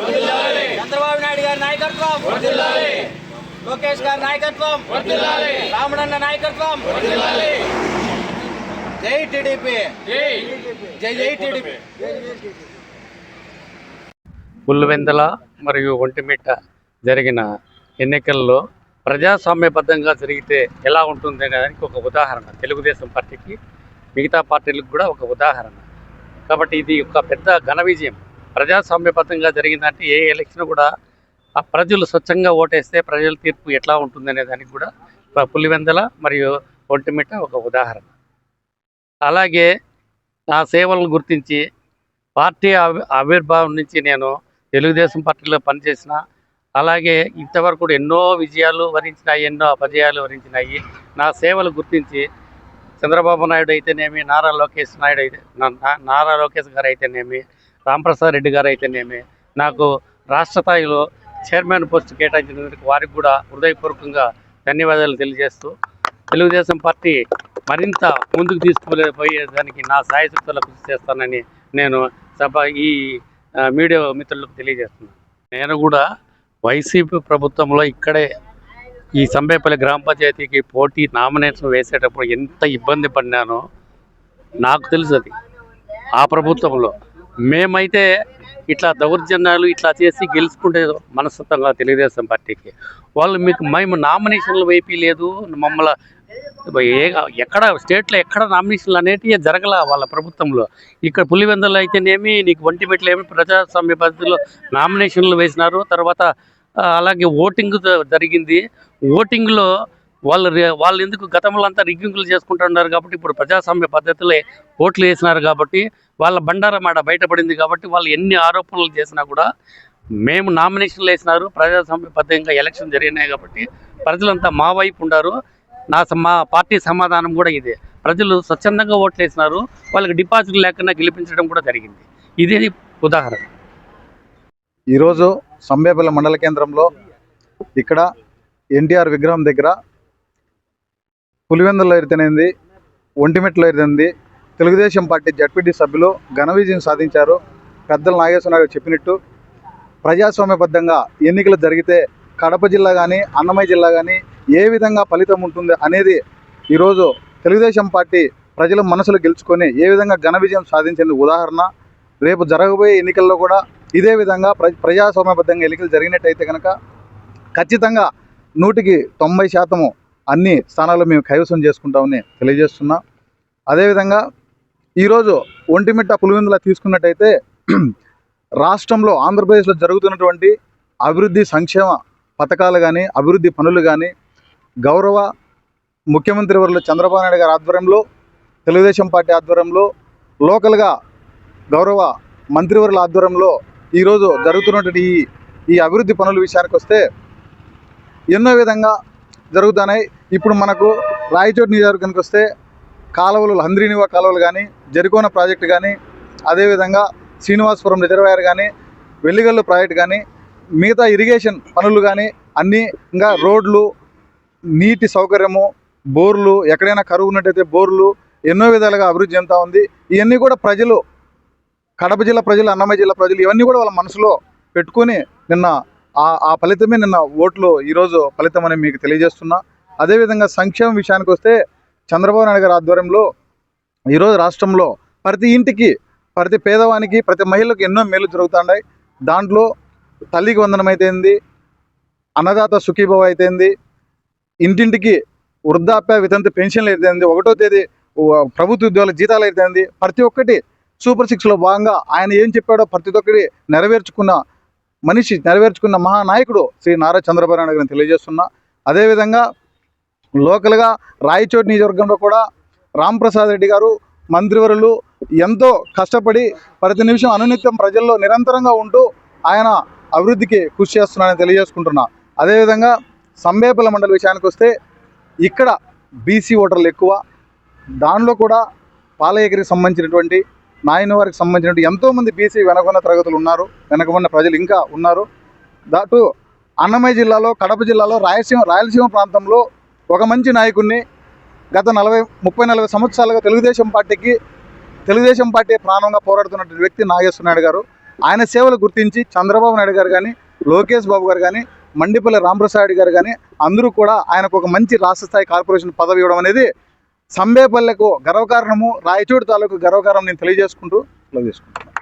గారి నాయకత్వం. లోకేష్ గారి నాయకత్వం. రామణన్న నాయకత్వం. జై టీడీపీ. జై. జై టీడీపీ. పుల్లువెందల మరియు ఒంటిమిట్ట జరిగిన ఎన్నికల్లో ప్రజాస్వామ్యబద్ధంగా జరిగితే ఎలా ఉంటుంది అనేదానికి ఒక ఉదాహరణ. తెలుగుదేశం పార్టీకి మిగతా పార్టీలకు కూడా ఒక ఉదాహరణ. కాబట్టి ఇది ఒక పెద్ద ఘన విజయం. ప్రజాస్వామ్యబద్ధంగా జరిగిందంటే ఏ ఎలక్షన్ కూడా ఆ ప్రజలు స్వచ్ఛంగా ఓటేస్తే ప్రజల తీర్పు ఎట్లా ఉంటుంది అనే దానికి కూడా పులివెందల మరియు ఒంటిమిట్ట ఒక ఉదాహరణ. అలాగే నా సేవలను గుర్తించి పార్టీ ఆవిర్భావం నుంచి నేను తెలుగుదేశం పార్టీలో పనిచేసిన అలాగే ఇంతవరకు కూడా ఎన్నో విజయాలు వరించినాయి ఎన్నో అపజయాలు వరించినాయి. నా సేవలు గుర్తించి చంద్రబాబు నాయుడు అయితేనేమి నారా లోకేష్ నాయుడు అయితే నారా లోకేష్ గారు అయితేనేమి రాంప్రసాద్ రెడ్డి గారు అయితేనేమి నాకు రాష్ట్ర స్థాయిలో చైర్మన్ పోస్ట్ కేటాయించినందుకు వారికి కూడా హృదయపూర్వకంగా ధన్యవాదాలు తెలియజేస్తూ తెలుగుదేశం పార్టీ మరింత ముందుకు తీసుకుపోయే పోయేదానికి నా సాయశక్తుల కృషి చేస్తానని నేను సభ ఈ మీడియా మిత్రులకు తెలియజేస్తున్నాను. నేను కూడా వైసీపీ ప్రభుత్వంలో ఇక్కడే ఈ సంబేపల్లి గ్రామ పంచాయతీకి పోటీ నామినేషన్ వేసేటప్పుడు ఎంత ఇబ్బంది పడినానో నాకు తెలుసు అది. ఆ ప్రభుత్వంలో మేమైతే ఇట్లా దౌర్జన్యాలు ఇట్లా చేసి గెలుచుకుంటే మనస్తత్వంగా తెలుగుదేశం పార్టీకి. వాళ్ళు మీకు మేము నామినేషన్లు వైపు లేదు మమ్మల్ని ఏ ఎక్కడ స్టేట్లో ఎక్కడ నామినేషన్లు అనేటివి జరగల వాళ్ళ ప్రభుత్వంలో. ఇక్కడ పులివెందులు అయితేనేమి నీకు ఒంటిమిట్లు ఏమి ప్రజాస్వామ్య పద్ధతిలో నామినేషన్లు వేసినారు తర్వాత అలాగే ఓటింగ్ జరిగింది. ఓటింగ్లో వాళ్ళు వాళ్ళు ఎందుకు గతంలో అంతా రిగ్గింగ్లు చేసుకుంటున్నారు కాబట్టి ఇప్పుడు ప్రజాస్వామ్య పద్ధతిలో ఓట్లు వేసినారు కాబట్టి వాళ్ళ బండారం ఆడ బయటపడింది కాబట్టి వాళ్ళు ఎన్ని ఆరోపణలు చేసినా కూడా మేము నామినేషన్లు వేసినారు ప్రజాస్వామ్య పద్ధతిగా ఎలక్షన్ జరిగినాయి కాబట్టి ప్రజలంతా మా వైపు ఉండారు. నా స- మా పార్టీ సమాధానం కూడా ఇదే. ప్రజలు స్వచ్ఛందంగా ఓట్లు వేసినారు వాళ్ళకి డిపాజిట్ లేకుండా గెలిపించడం కూడా జరిగింది. ఇది ఉదాహరణ. ఈరోజు సంబేపల్లి మండల కేంద్రంలో ఇక్కడ ఎన్టీఆర్ విగ్రహం దగ్గర పులివెందుల్లో అయితేనేది ఒంటిమెట్లో ఎరితనింది తెలుగుదేశం పార్టీ జడ్పీటీ సభ్యులు ఘన విజయం సాధించారు. పెద్దల నాగేశ్వరరావు గారు చెప్పినట్టు ప్రజాస్వామ్యబద్ధంగా ఎన్నికలు జరిగితే కడప జిల్లా కానీ అన్నమయ్య జిల్లా కానీ ఏ విధంగా ఫలితం ఉంటుంది అనేది ఈరోజు తెలుగుదేశం పార్టీ ప్రజల మనసులు గెలుచుకొని ఏ విధంగా ఘన విజయం సాధించింది ఉదాహరణ. రేపు జరగబోయే ఎన్నికల్లో కూడా ఇదే విధంగా ప్ర ప్రజాస్వామ్యబద్ధంగా ఎన్నికలు జరిగినట్టయితే కనుక ఖచ్చితంగా నూటికి తొంభై శాతము అన్ని స్థానాలు మేము కైవసం చేసుకుంటామని తెలియజేస్తున్నా. అదేవిధంగా ఈరోజు ఒంటిమిట్ట పులివెందుల తీసుకున్నట్టయితే రాష్ట్రంలో ఆంధ్రప్రదేశ్లో జరుగుతున్నటువంటి అభివృద్ధి సంక్షేమ పథకాలు కానీ అభివృద్ధి పనులు కానీ గౌరవ ముఖ్యమంత్రి వర్లు చంద్రబాబు నాయుడు గారి ఆధ్వర్యంలో తెలుగుదేశం పార్టీ ఆధ్వర్యంలో లోకల్గా గౌరవ మంత్రివర్ల ఆధ్వర్యంలో ఈరోజు జరుగుతున్నటువంటి ఈ ఈ అభివృద్ధి పనుల విషయానికి వస్తే ఎన్నో విధంగా జరుగుతున్నాయి. ఇప్పుడు మనకు రాయచోటి నియోజకవర్గానికి వస్తే కాలువలు హంద్రీనివ కాలువలు కానీ జరికోన ప్రాజెక్టు కానీ అదేవిధంగా శ్రీనివాసపురం రిజర్వాయర్ కానీ వెల్లిగల్లు ప్రాజెక్ట్ కానీ మిగతా ఇరిగేషన్ పనులు కానీ అన్నీ ఇంకా రోడ్లు నీటి సౌకర్యము బోర్లు ఎక్కడైనా కరువు ఉన్నట్టయితే బోర్లు ఎన్నో విధాలుగా అభివృద్ధి చెందుతూ ఉంది. ఇవన్నీ కూడా ప్రజలు కడప జిల్లా ప్రజలు అన్నమయ్య జిల్లా ప్రజలు ఇవన్నీ కూడా వాళ్ళ మనసులో పెట్టుకొని నిన్న ఆ ఆ ఫలితమే నిన్న ఓట్లు ఈరోజు ఫలితం అని మీకు తెలియజేస్తున్నా. అదేవిధంగా సంక్షేమం విషయానికి వస్తే చంద్రబాబు నాయుడు గారి ఆధ్వర్యంలో ఈరోజు రాష్ట్రంలో ప్రతి ఇంటికి ప్రతి పేదవానికి ప్రతి మహిళకు ఎన్నో మేలు జరుగుతున్నాయి దాంట్లో తల్లికి వందనం అయితేంది అన్నదాత సుఖీభవ అయితేంది ఇంటింటికి వృద్ధాప్య వితంతు పెన్షన్లు అయితేంది ఒకటో తేదీ ప్రభుత్వ ఉద్యోగాల జీతాలు అయితేంది ప్రతి ఒక్కటి సూపర్ సిక్స్లో భాగంగా ఆయన ఏం చెప్పాడో ప్రతి ఒక్కటి నెరవేర్చుకున్న మనిషి నెరవేర్చుకున్న మహానాయకుడు శ్రీ నారా చంద్రబాబు నాయుడు గారిని తెలియజేస్తున్నా. అదేవిధంగా లోకల్గా రాయచోటి నియోజకవర్గంలో కూడా రాంప్రసాద్ రెడ్డి గారు మంత్రివరులు ఎంతో కష్టపడి ప్రతి నిమిషం అనునిత్యం ప్రజల్లో నిరంతరంగా ఉంటూ ఆయన అభివృద్ధికి కృషి చేస్తున్నారని తెలియజేసుకుంటున్నా. అదేవిధంగా సంబేపల్లి మండలి విషయానికి వస్తే ఇక్కడ బీసీ ఓటర్లు ఎక్కువ. దానిలో కూడా పాలయగిరికి సంబంధించినటువంటి నాయన వారికి సంబంధించినటువంటి ఎంతోమంది బీసీ వెనకున్న తరగతులు ఉన్నారు. వెనకబడిన ప్రజలు ఇంకా ఉన్నారు. దాటు అన్నమయ్య జిల్లాలో కడప జిల్లాలో రాయలసీమ రాయలసీమ ప్రాంతంలో ఒక మంచి నాయకుడిని గత నలభై ముప్పై నలభై సంవత్సరాలుగా తెలుగుదేశం పార్టీకి తెలుగుదేశం పార్టీ ప్రాణంగా పోరాడుతున్నటువంటి వ్యక్తి నాగేశ్వర నాయుడు గారు. ఆయన సేవలు గుర్తించి చంద్రబాబు నాయుడు గారు కానీ లోకేష్ బాబు గారు కానీ మండిపల్లి రామప్రసాద్ గారు కానీ అందరూ కూడా ఆయనకు ఒక మంచి రాష్ట్ర స్థాయి కార్పొరేషన్ పదవి ఇవ్వడం అనేది సంబేపల్లెకు గర్వకారణము రాయచూడు తాలూకు గర్వకారణం నేను తెలియజేసుకుంటూ తెలియజేసుకుంటున్నాను